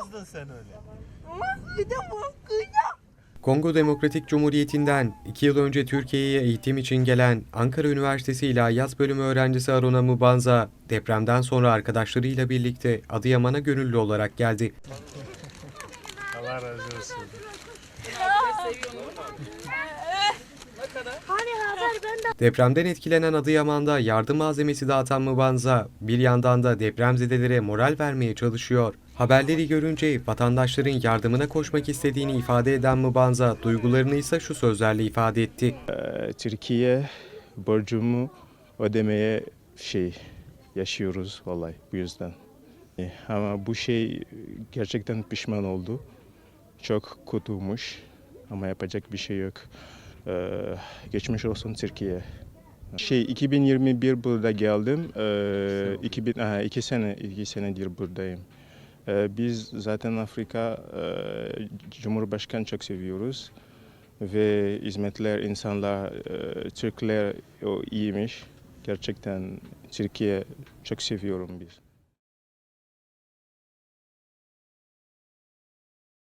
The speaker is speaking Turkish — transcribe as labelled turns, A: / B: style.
A: kızdın sen öyle?
B: Kongo Demokratik Cumhuriyeti'nden 2 yıl önce Türkiye'ye eğitim için gelen Ankara Üniversitesi İlahiyat Bölümü öğrencisi Aruna Mubanza, depremden sonra arkadaşlarıyla birlikte Adıyaman'a gönüllü olarak geldi.
A: Allah razı olsun.
B: Depremden etkilenen Adıyaman'da yardım malzemesi dağıtan Mubanza, bir yandan da depremzedelere moral vermeye çalışıyor. Haberleri görünce vatandaşların yardımına koşmak istediğini ifade eden Mubanza, duygularını ise şu sözlerle ifade etti.
C: Ee, Türkiye borcumu ödemeye şey yaşıyoruz vallahi bu yüzden. E, Ama bu şey gerçekten pişman oldu. Çok kötüymüş ama yapacak bir şey yok. Ee, geçmiş olsun Türkiye. Şey 2021 burada geldim. Ee, 2000 aha, iki sene iki senedir buradayım. Ee, biz zaten Afrika e, Cumhurbaşkanı çok seviyoruz ve hizmetler, insanlar, e, Türkler iyiymiş. Gerçekten Türkiye çok seviyorum biz.